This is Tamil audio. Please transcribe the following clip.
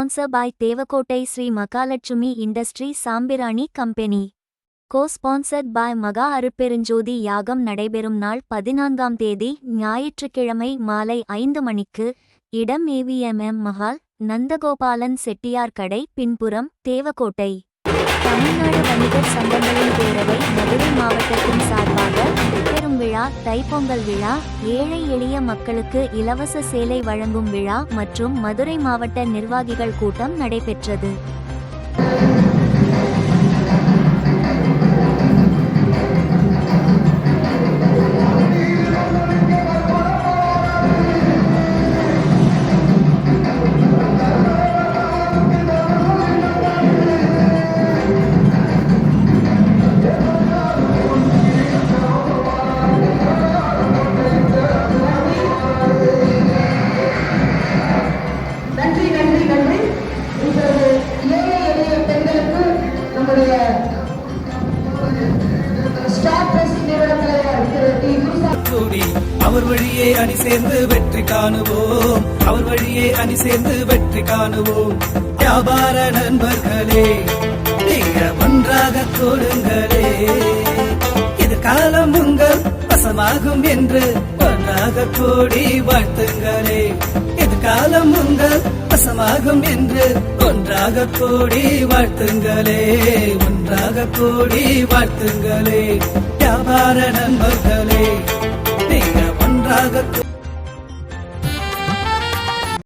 Sponsor by Devakottai Sri Mahalakshmi industry Sambrani company co-sponsored by Maha Arutperunjothi Yagam நடைபெறும் நாள் பதினான்காம் தேதி ஞாயிற்றுக்கிழமை மாலை ஐந்து மணிக்கு இடம் ஏவிஎம்எம் மஹால் நந்தகோபாலன் செட்டியார் கடை பின்புறம் தேவக்கோட்டை தமிழ்நாடு வணிகர் சங்கங்களின் பேரவை மதுரை மாவட்டத்தின் சார்பாக தைப்பொங்கல் விழா ஏழை எளிய மக்களுக்கு இலவச சேலை வழங்கும் விழா மற்றும் மதுரை மாவட்ட நிர்வாகிகள் கூட்டம் நடைபெற்றது. கூடி அவர் வழியே அணி சேர்ந்து வெற்றி காணுவோம். அவர் வழியே அணி சேர்ந்து வெற்றி காணுவோம். வியாபார நண்பர்களே நீங்க ஒன்றாக கூடுங்களே. இது காலம் உங்கள் வசமாகும் என்று ஒன்றாக கூடி வாழ்த்துங்களே. இது காலம் உங்கள் வசமாகும் என்று ஒன்றாக கூடி வாழ்த்துங்களே. ஒன்றாக கூடி வாழ்த்துங்களே. வியாபார நண்பர் நீங்க ஒன்றாக கூ-